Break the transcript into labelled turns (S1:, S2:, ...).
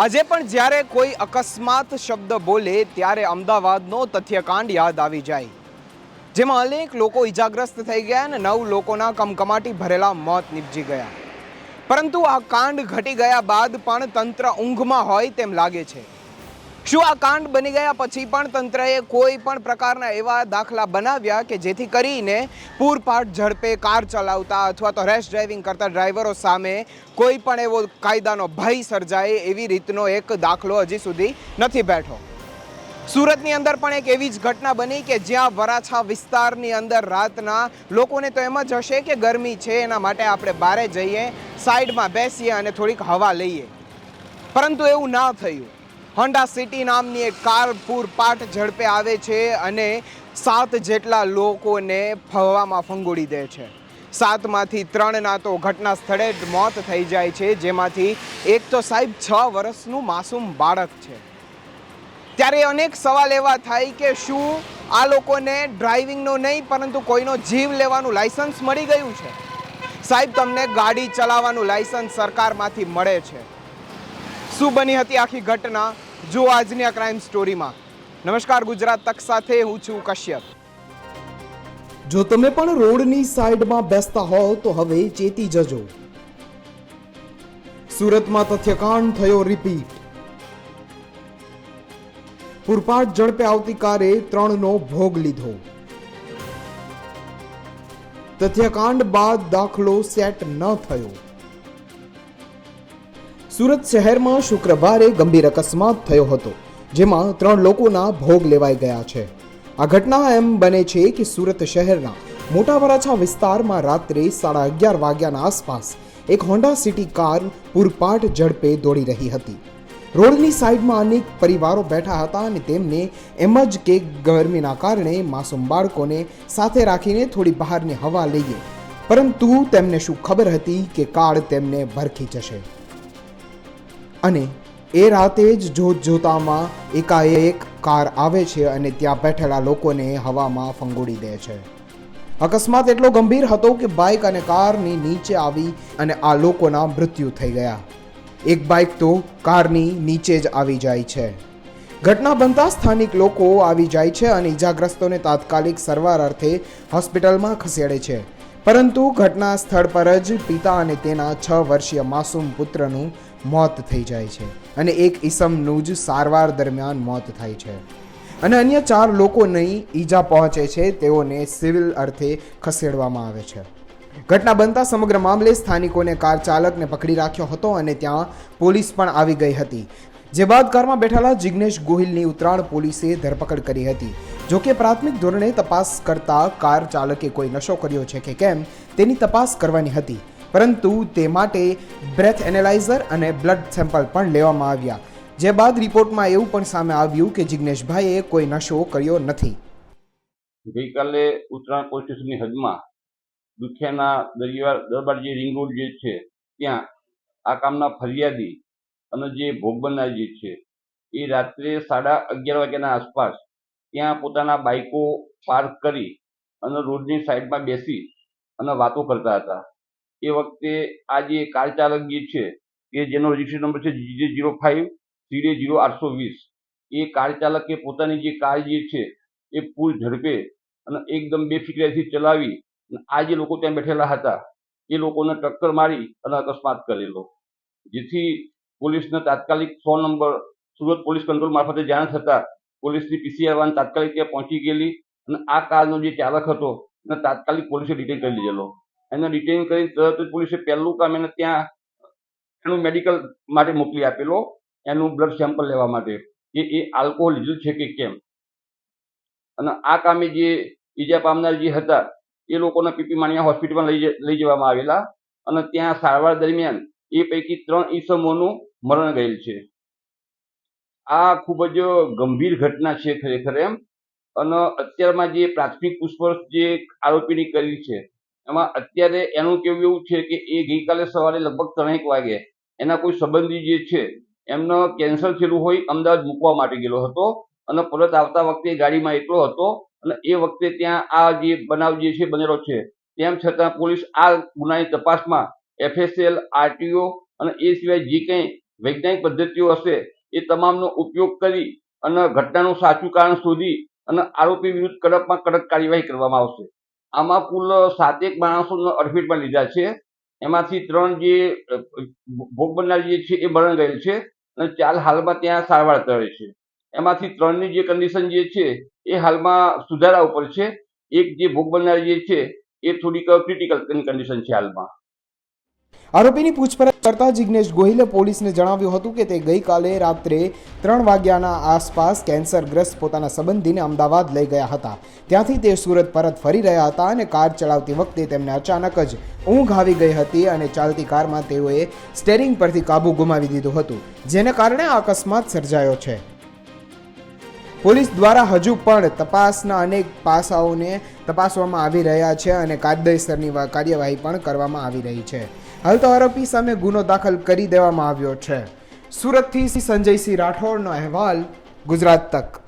S1: આજે પણ જ્યારે કોઈ અકસ્માત શબ્દ બોલે ત્યારે અમદાવાદનો તથ્યકાંડ યાદ આવી જાય. જેમાં અનેક લોકો ઈજાગ્રસ્ત થઈ ગયા અને નવ લોકોના કમકમાટી ભરેલા મોત નીપજી ગયા. પરંતુ આ કાંડ ઘટી ગયા બાદ પણ તંત્ર ઊંઘમાં હોય તેમ લાગે છે. શું આ કાંડ બની ગયા? પછી પણ તંત્રએ કોઈ પણ પ્રકારના એવા દાખલા બનાવ્યા કે જેથી કરીને પૂરપાટ ઝડપે કાર ચલાવતા અથવા તો રેશ ડ્રાઇવિંગ કરતા ડ્રાઈવરો સામે કોઈ પણ એવો કાયદાનો ભય સર્જાય એવી રીતનો એક દાખલો હજી સુધી નથી બેઠો. સુરતની અંદર પણ એક એવી જ ઘટના બની કે જ્યાં વરાછા વિસ્તારની અંદર રાતના લોકોને તો એમ જ હશે કે ગરમી છે, એના માટે આપણે બહારે જઈએ, સાઈડમાં બેસીએ અને થોડીક હવા લઈએ. પરંતુ એવું ના થયું. હોન્ડા સિટી નામની એક કાર પૂરપાટ ઝડપે આવે છે અને સાત જેટલા લોકોને ફવામાં ફંગોળી દે છે. સાતમાંથી ત્રણના તો ઘટના સ્થળે જ મોત થઈ જાય છે, જેમાંથી એક તો સાહેબ છ વર્ષનું માસૂમ બાળક છે. ત્યારે અનેક સવાલ એવા થાય કે શું આ લોકોને ડ્રાઇવિંગનો નહીં, પરંતુ કોઈનો જીવ લેવાનું લાયસન્સ મળી ગયું છે? સાહેબ, તમને ગાડી ચલાવવાનું લાયસન્સ સરકારમાંથી મળે છે. શું બની હતી આખી ઘટના? જો આજની આ ક્રાઇમ સ્ટોરીમાં નમસ્કાર, ગુજરાત તક સાથે હું છું કશ્યપ. જો તમે પણ રોડની સાઈડમાં બેસતા હોવ તો હવે ચેતી જજો. સુરતમાં તથ્યકાંડ થયો રિપીટ પૂરપાટ ઝડપે આવતી કારે ત્રણનો ભોગ લીધો. તથ્યકાંડ બાદ દાખલો સેટ ન થયો. સુરત શહેરમાં શુક્રવારે ગંભીર અકસ્માત થયો હતો, જેમાં ત્રણ લોકોના ભોગ લેવાઈ ગયા છે. આ ઘટના એમ બને છે કે સુરત શહેરના મોટા વરાછા વિસ્તારમાં રાત્રે સાડા અગિયાર વાગ્યાના આસપાસ એક હોન્ડા સિટી કાર પૂરપાટ ઝડપે દોડી રહી હતી. રોડની સાઈડમાં અનેક પરિવારો બેઠા હતા અને તેમને એમ જ કે ગરમીના કારણે માસૂમ બાળકોને સાથે રાખીને થોડી બહારની હવા લઈએ. પરંતુ તેમને શું ખબર હતી કે કાર તેમને ભરખી જશે? અને એ રાતે જ જોત જોતામાં એકાએક કાર આવે છે અને ત્યાં બેઠેલા લોકોને હવામાં ફંગોળી દે છે. અકસ્માત એટલો ગંભીર હતો કે બાઇક અને કારની નીચે આવી અને આ લોકોના મૃત્યુ થઈ ગયા. એક બાઇક તો કારની નીચે જ આવી જાય છે. ઘટના બનતા સ્થાનિક લોકો આવી જાય છે અને ઈજાગ્રસ્તોને તાત્કાલિક સારવાર અર્થે હોસ્પિટલમાં ખસેડે છે. પરંતુ ઘટના સ્થળ પર જ પિતા અને તેના છ વર્ષીય માસૂમ પુત્રનું મોત થઈ જાય છે અને એક ઈસમનું જ સારવાર દરમિયાન મોત થાય છે. અને અન્ય ચાર લોકોની ઈજા પહોંચે છે, તેઓને સિવિલ અર્થે ખસેડવામાં આવે છે. ઘટના બનતા સમગ્ર મામલે સ્થાનિકોને કાર ચાલકને પકડી રાખ્યો હતો અને ત્યાં પોલીસ પણ આવી ગઈ હતી. જે બાદ કારમાં બેઠેલા જિગ્નેશ ગોહિલની ઉત્તરાયણ પોલીસે ધરપકડ કરી હતી. જોકે પ્રાથમિક ધોરણે તપાસ કરતા કાર ચાલકે કોઈ નશો કર્યો છે કે કેમ, તેની તપાસ કરવાની હતી. પરંતુ તે માટે બ્રેથ એનાલાઇઝર અને બ્લડ સેમ્પલ પણ લેવામાં આવ્યા. જે બાદ રિપોર્ટમાં એવું પણ સામે આવ્યું કે જિગ્નેશભાઈએ કોઈ નશો કર્યો નથી.
S2: ગઈકાલે ઉત્તરાયણ પોલીસ હદમાં દુખિયાના દરિયા દરબાર જે રિંગ રોડ જે છે, ત્યાં આ કામના ફરિયાદી અને જે ભોગ જે છે, એ રાત્રે સાડા અગિયાર વાગ્યાના આસપાસ ત્યાં પોતાના બાઇકો પાર્ક કરી અને રોડની સાઈડમાં બેસી અને વાતો કરતા હતા. એ વખતે આ જે કાર ચાલક જે છે કે જેનો રજિસ્ટ્રેશન નંબર છે G J zero five C D zero આઠસો વીસ. એ કાર ચાલકે પોતાની જે કાર જે છે, એ પૂર ઝડપે અને એકદમ બેફિકરાઈથી ચલાવી અને આ જે લોકો ત્યાં બેઠેલા હતા, એ લોકોને ટક્કર મારી અને અકસ્માત કરેલો. જેથી પોલીસને તાત્કાલિક સો નંબર, સુરત પોલીસ કંટ્રોલ મારફતે જાણ થતાં પોલીસની પીસીઆર વાન તાત્કાલિક ત્યાં પહોંચી ગયેલી અને આ કારનો જે ચાલક હતો, એને તાત્કાલિક પોલીસે ડિટેન કરી લીધેલો. એને ડિટેન કરી તરત જ પોલીસે પહેલું કામ એને ત્યાં એનું મેડિકલ માટે મોકલી આપેલો, એનું બ્લડ સેમ્પલ લેવા માટે કે એ આલ્કોહોલ લીધું છે કે કેમ. અને આ કામે જે ઈજા પામનાર જે હતા, એ લોકોને પીપી માણિયા હોસ્પિટલમાં લઈ લઈ જવામાં આવેલા અને ત્યાં સારવાર દરમિયાન એ પૈકી ત્રણ ઈસમોનું મરણ ગયેલ છે. આ ખૂબ જ ગંભીર ઘટના છે ખરેખર એમ. અને અત્યારમાં જે પ્રાથમિક પૂછપરછ જે આરોપીની કરી છે એમાં અત્યારે એનું કેવું એવું છે કે એ ગઈકાલે સવારે લગભગ ત્રણેક વાગે એના કોઈ સંબંધી જે છે, એમનો કેન્સર થયેલું હોય, અમદાવાદ મૂકવા માટે ગયેલો હતો અને પરત આવતા વખતે ગાડીમાં એકલો હતો અને એ વખતે ત્યાં આ જે બનાવ જે છે બનેલો છે, તેમ છતાં પોલીસ આ ગુનાની તપાસમાં એફએસએલ, આરટીઓ અને એ સિવાય જે કંઈ વૈજ્ઞાનિક પદ્ધતિઓ હશે, એ તમામનો ઉપયોગ કરી અને ઘટનાનું સાચું કારણ શોધી અને આરોપી વિરુદ્ધ કડકમાં કડક કાર્યવાહી કરવામાં આવશે. આમાં કુલ સાતેક માણસોનો અડફેટમાં લીધા છે. એમાંથી ત્રણ જે ભોગ બનનાર જે છે એ મરણ ગયેલ છે અને ચાર હાલમાં ત્યાં સારવાર કરે છે. એમાંથી ત્રણની જે કન્ડિશન જે છે એ હાલમાં સુધારા ઉપર છે. એક જે ભોગ બનનાર જે છે એ થોડીક ક્રિટિકલ કન્ડિશન છે હાલમાં.
S1: આરોપીની પૂછપરછ કરતા જિગ્નેશ ગોહિલે પોલીસને જણાવ્યું હતું કે તે ગઈકાલે રાત્રે ત્રણ વાગ્યાના આસપાસ કેન્સરગ્રસ્ત પોતાના સંબંધીને અમદાવાદ લઈ ગયા હતા. ત્યાંથી તે સુરત પરત ફરી રહ્યા હતા અને કાર ચલાવતી વખતે તેમને અચાનક જ ઊંઘ આવી ગઈ હતી અને ચાલતી કારમાં તેઓએ સ્ટેરિંગ પરથી કાબુ ગુમાવી દીધું હતું, જેને કારણે આ અકસ્માત સર્જાયો છે. પોલીસ દ્વારા હજુ પણ તપાસના અનેક પાસાઓને તપાસવામાં આવી રહ્યા છે અને કાયદેસરની કાર્યવાહી પણ કરવામાં આવી રહી છે. હાલ તો આરોપી સામે ગુનો દાખલ કરી દેવામાં આવ્યો છે. સુરતથી સંજયસિંહ રાઠોડનો અહેવાલ ગુજરાત તક.